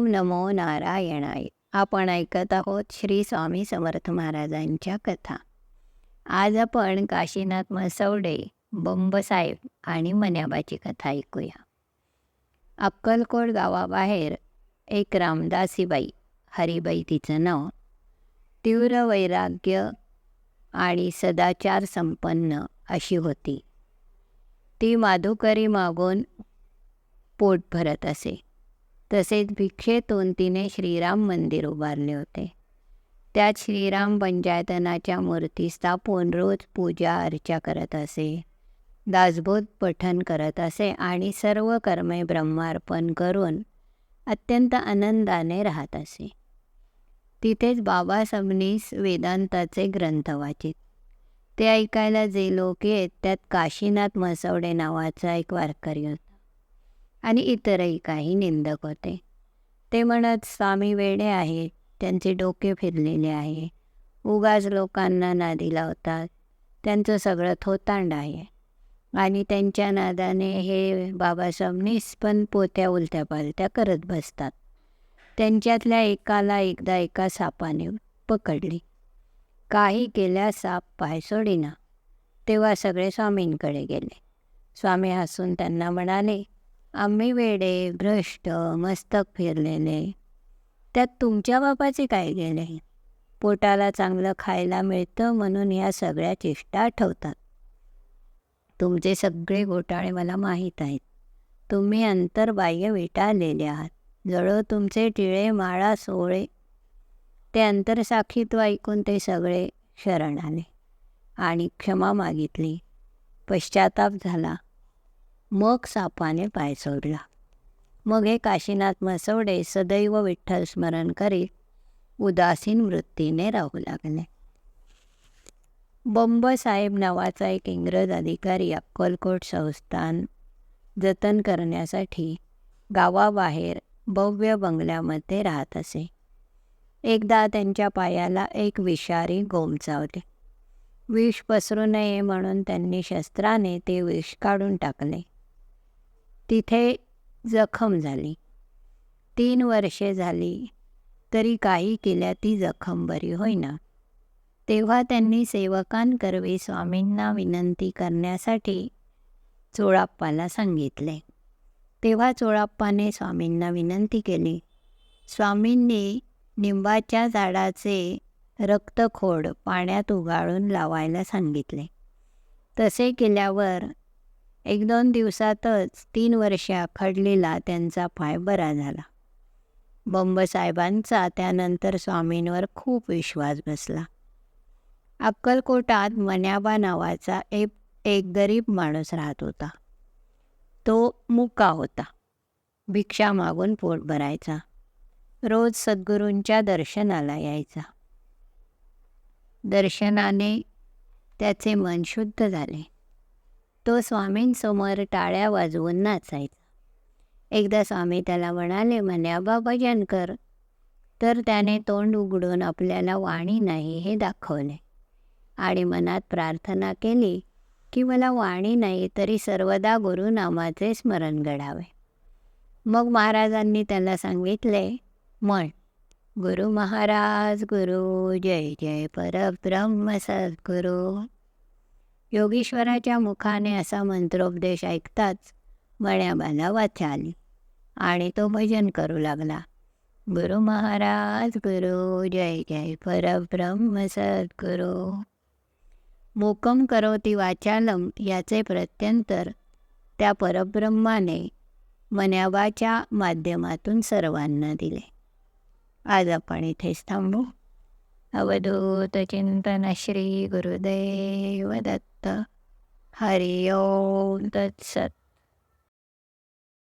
ओम नमो नारायणाय. आपण ऐकत आहोत श्री स्वामी समर्थ महाराजांच्या कथा. आज आपण काशीनाथ मसवडे बंबसाहेब आणि मन्याबाची कथा ऐकूया. अक्कलकोट गावाबाहेर एक रामदासीबाई हरिबाई तिचं नाव तीव्र वैराग्य आणि सदाचार संपन्न अशी होती. ती माधुकरी मागून पोट भरत असे. तसेच भिक्षेतून तिने श्रीराम मंदिर उभारले होते. त्यात श्रीराम पंचायतनाच्या मूर्ती स्थापून रोज पूजा अर्चा करत असे दासबोध पठन करत असे आणि सर्व कर्मे ब्रह्मार्पण करून अत्यंत आनंदाने राहत असे. तिथेच बाबा सबनीस वेदांताचे ग्रंथ वाचित. ते ऐकायला जे लोक येत त्यात काशीनाथ मसवडे नावाचा एक वारकरी होता. आणि इतरही काही निंदक होते. ते म्हणत स्वामी वेडे आहेत. त्यांचे डोके फिरलेले आहे. उगाच लोकांना नादी लावतात. त्यांचं सगळं थोतांड आहे. आणि त्यांच्या नादाने हे बाबासाहेब निस्पन पण पोत्या उलत्या पालत्या करत बसतात. त्यांच्यातल्या एकाला एकदा एका सापाने पकडली. काही केल्या साप पाय सोडीना. तेव्हा सगळे स्वामींकडे गेले. स्वामी हसून त्यांना म्हणाले आम्ही वेडे भ्रष्ट मस्तक फिरलेले. त्यात तुमच्या बापाचे काय गेले? पोटाला चांगलं खायला मिळतं म्हणून ह्या सगळ्या चेष्टा आठवतात तुमचे सगळे घोटाळे मला माहीत आहेत. तुम्ही अंतर्बाह्य विटाळलेले आहात. जळो तुमचे टिळे माळा सोळे. ते अंतरसाखीत्व ऐकून ते सगळे शरण आले आणि क्षमा मागितली. पश्चाताप झाला. मग सापाने पाय सोडला. मग हे काशीनाथ मसवडे सदैव विठ्ठल स्मरण करीत उदासीन वृत्तीने राहू लागले. बंबसाहेब नावाचा एक इंग्रज अधिकारी अक्कलकोट संस्थान जतन करण्यासाठी गावाबाहेर भव्य बंगल्यामध्ये राहत असे. एकदा त्यांच्या पायाला एक विषारी गोमचावले विष पसरू नये म्हणून त्यांनी शस्त्राने ते विष काढून टाकले. तिथे जखम झाली. तीन वर्षे झाली तरी काही केल्या ती जखम बरी होईना. तेव्हा त्यांनी सेवकांकरवी स्वामींना विनंती करण्यासाठी चोळाप्पाला सांगितले. तेव्हा चोळाप्पाने स्वामींना विनंती केली. स्वामींनी निंबाच्या झाडाचे रक्तखोड पाण्यात उगाळून लावायला सांगितले. तसे केल्यावर एक दोन दिवसातच तीन वर्षे खडलेला त्यांचा पाय बरा झाला. बंबसाहेबांचा त्यानंतर स्वामींवर खूप विश्वास बसला. अक्कलकोटात मन्याबा नावाचा एक एक गरीब माणूस राहत होता. तो मुका होता. भिक्षा मागून पोट भरायचा. रोज सद्गुरूंच्या दर्शनाला यायचा. दर्शनाने त्याचे मन शुद्ध झाले. तो स्वामींसमोर टाळ्या वाजवून नाचायचा. एकदा स्वामी त्याला म्हणाले म्हण्याबा भजन कर तर त्याने तोंड उघडून आपल्याला वाणी नाही हे दाखवले. आणि मनात प्रार्थना केली की मला वाणी नाही तरी सर्वदा गुरुनामाचे स्मरण घडावे. मग महाराजांनी त्याला सांगितले म्हण गुरु महाराज गुरु जय जय परब्रह्म सद्गुरु. योगेश्वराच्या मुखाने असा मंत्रोपदेश ऐकताच मण्याबाला वाचा आली आणि तो भजन करू लागला. गुरु महाराज गुरु जय जय परब्रह्म सद्गुरु. मोकम करोती वाचालम याचे प्रत्यंतर त्या परब्रह्माने मन्याबाच्या माध्यमातून सर्वांना दिले. आज आपण इथेच थांबू. अवधूत चिंतन श्री गुरुदेव दत्त. ഹരി ഓം തത്സത്